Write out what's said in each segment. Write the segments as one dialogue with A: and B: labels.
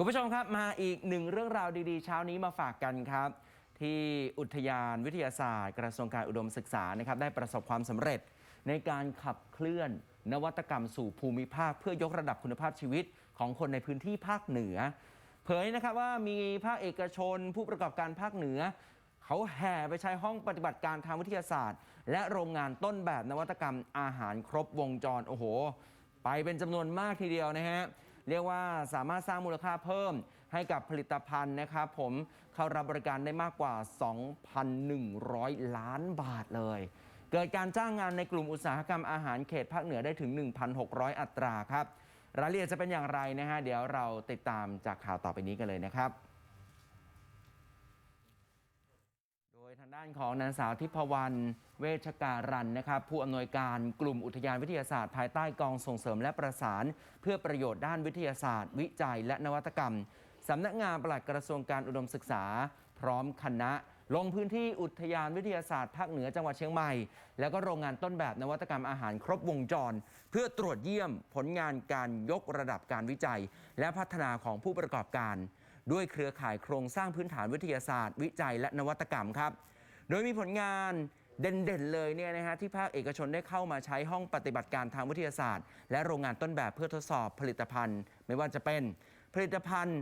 A: คุณผู้ชมครับมาอีกหนึ่งเรื่องราวดีๆ เช้านี้มาฝากกันครับ ที่อุทยานวิทยาศาสตร์ กระทรวงการอุดมศึกษานะครับได้ประสบความสำเร็จ ในการขับเคลื่อน นวัตกรรมสู่ภูมิภาค เพื่อยกระดับคุณภาพชีวิตของคนในพื้นที่ภาคเหนือ เผยนะครับว่ามีภาคเอกชน ผู้ประกอบการภาคเหนือ เขาแห่ไปใช้ห้องปฏิบัติการทางวิทยาศาสตร์ และโรงงานต้นแบบนวัตกรรมอาหารครบวงจรโอ้โห ไปเป็นจำนวนมากทีเดียวนะฮะ เรียกว่าสามารถสร้างมูลค่าเพิ่มให้กับผลิตภัณฑ์นะครับผมเข้ารับบริการได้มากกว่า 2,100 ล้านบาทเลย เกิดการจ้างงานในกลุ่มอุตสาหกรรมอาหารเขตภาคเหนือได้ถึง 1,600 อัตราครับรายละเอียดจะเป็นอย่างไรนะฮะเดี๋ยวเราติดตามจากข่าวต่อไปนี้กันเลยนะครับ โดยทางด้านของนางสาวทิพวรรณเวชการันนะครับผู้อำนวยการกลุ่มอุทยานวิทยาศาสตร์ ภายใต้กองส่งเสริมและประสาน เพื่อประโยชน์ด้านวิทยาศาสตร์ วิจัยและนวัตกรรมสำนักงานปลัดกระทรวงการอุดมศึกษา พร้อมคณะ ลงพื้นที่อุทยานวิทยาศาสตร์ภาคเหนือจังหวัดเชียงใหม่ แล้วก็โรงงานต้นแบบนวัตกรรมอาหารครบวงจร เพื่อตรวจเยี่ยมผลงานการยกระดับการวิจัย และพัฒนาของผู้ประกอบการด้วยเครือข่ายโครงสร้างพื้นฐานวิทยาศาสตร์ วิจัยและนวัตกรรมครับ โดยมีผลงานเด่นๆเลยเนี่ยนะฮะที่ภาคเอกชนได้เข้ามาใช้ห้องปฏิบัติการทางวิทยาศาสตร์ และโรงงานต้นแบบเพื่อทดสอบผลิตภัณฑ์ ไม่ว่าจะเป็นผลิตภัณฑ์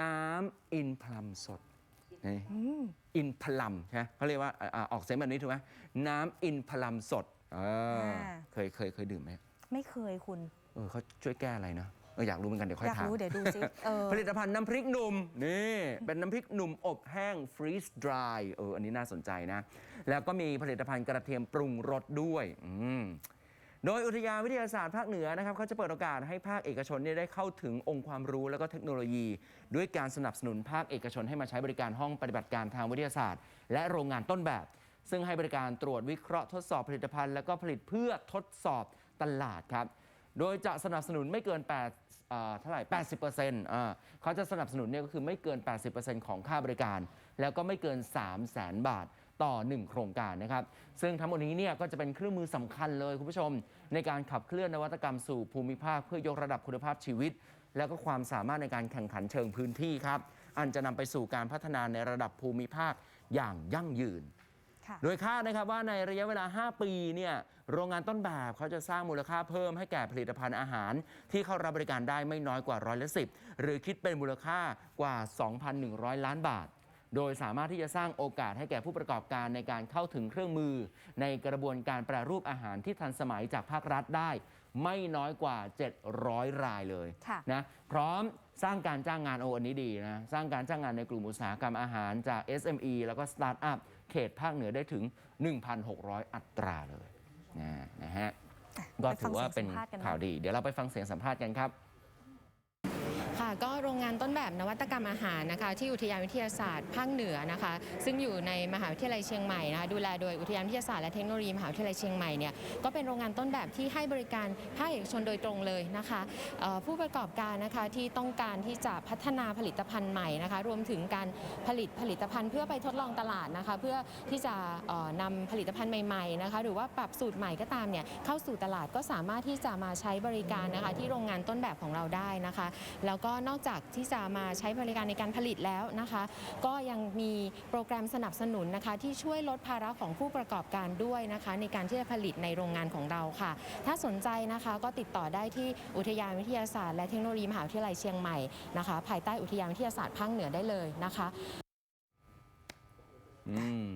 A: น้ำอินพลัมสดนี่อินพลัมใช่ไหมเขาเรียกว่าอ่าอ่าออกเสียงแบบนี้ถูกไหมน้ำอินพลัมสดเออ
B: อ่า
A: เคยเคยเคยดื่มไหม
B: ไม่เคยคุณ
A: เออเขาช่วยแก้อะไรนะ เอออยากรู้เหมือนกันเดี๋ยวค่อ
B: อยยาก
A: ถาม
B: รู้เดี๋ยวดูซิเออ
A: ผลิตภัณฑ์น้ำพริกหนุ่มนี่เป็นน้ำพริกหนุ่มอบแห้งฟรีสดรายเอออันนี้น่าสนใจนะ แล้วก็มีผลิตภัณฑ์กระเทียมปรุงรสด้วยอืม โดยอุทยานวิทยาศาสตร์ภาคเหนือนะครับเขาจะเปิดโอกาสให้ภาคเอกชนเนี่ยได้เข้าถึงองค์ความรู้แล้วก็เทคโนโลยี ด้วยการสนับสนุนภาคเอกชนให้มาใช้บริการห้องปฏิบัติการทางวิทยาศาสตร์ และโรงงานต้นแบบ ซึ่งให้บริการตรวจวิเคราะห์ทดสอบผลิตภัณฑ์ แล้วก็ผลิตเพื่อทดสอบตลาดครับ โดยจะสนับสนุนไม่เกิน8เท่าไหร่80%อ่าเขาจะสนับสนุนเนี่ยก็คือไม่เกิน 80%ของค่าบริการ แล้วก็ไม่เกิน 3 0 0แสนบาทต่อ 1 โครงการนะครับ ซึ่งทั้งหมดนี้เนี่ยก็จะเป็นเครื่องมือสำคัญเลยคุณผู้ชม ในการขับเคลื่อนนวัตกรรมสู่ภูมิภาคเพื่อยกระดับคุณภาพชีวิต แล้วก็ความสามารถในการแข่งขันเชิงพื้นที่ครับ อันจะนำไปสู่การพัฒนาในระดับภูมิภาคอย่างยั่งยืน โดยคาดนะครับว่าในระยะเวลา 5 ปีเนี่ยโรงงานต้นแบบเขาจะสร้างมูลค่าเพิ่มให้แก่ผลิตภัณฑ์อาหาร ที่เข้ารับบริการได้ไม่น้อยกว่าร้อยละสิหรือคิดเป็นมูลค่ากว่า 2,100 ล้านบาท โดยสามารถที่จะสร้างโอกาสให้แก่ผู้ประกอบการในการเข้าถึงเครื่องมือ ในกระบวนการแปรรูปอาหารที่ทันสมัยจากภาครัฐได้ ไม่น้อยกว่า 700 รายเลย
B: ค่ะ
A: นะพร้อมสร้างการจ้างงานโออันนี้ดีนะสร้างการจ้างงานในกลุ่มอุตสาหกรรมอาหารจาก SME แล้วก็สตาร์ทอัพ เขตภาคเหนือได้ถึง 1,600 อัตราเลยนะนะฮะก็ถือว่าเป็น
B: ไปฟังเสียงสัมภาษณ์กันนะ
A: ข่าวดี เดี๋ยวเราไปฟังเสียงสัมภาษณ์กันครับ
C: ค่ะ ก็โรงงานต้นแบบนวัตกรรมอาหารนะคะ ที่อุทยานวิทยาศาสตร์ภาคเหนือนะคะ ซึ่งอยู่ในมหาวิทยาลัยเชียงใหม่นะคะดูแลโดยอุทยานวิทยาศาสตร์และเทคโนโลยีมหาวิทยาลัยเชียงใหม่เนี่ยก็เป็นโรงงานต้นแบบที่ให้บริการภาคเอกชนโดยตรงเลยนะคะผู้ประกอบการนะคะที่ต้องการที่จะพัฒนาผลิตภัณฑ์ใหม่นะคะ รวมถึงการผลิตผลิตภัณฑ์เพื่อไปทดลองตลาดนะคะ เพื่อที่จะเอ่อนำผลิตภัณฑ์ใหม่ๆนะคะหรือว่าปรับสูตรใหม่ก็ตามเนี่ยเข้าสู่ตลาดก็สามารถที่จะมาใช้บริการนะคะที่โรงงานต้นแบบของเราได้นะคะ แล้วก็นอกจากที่จะมาใช้บริการในการผลิตแล้วนะคะ ก็ยังมีโปรแกรมสนับสนุนนะคะ ที่ช่วยลดภาระของผู้ประกอบการด้วยนะคะ ในการที่จะผลิตในโรงงานของเราค่ะ ถ้าสนใจนะคะก็ติดต่อได้ที่อุทยานวิทยาศาสตร์ และเทคโนโลยีมหาวิทยาลัยเชียงใหม่นะคะ ภายใต้อุทยานวิทยาศาสตร์ภาคเหนือได้เลยนะคะ
A: อืม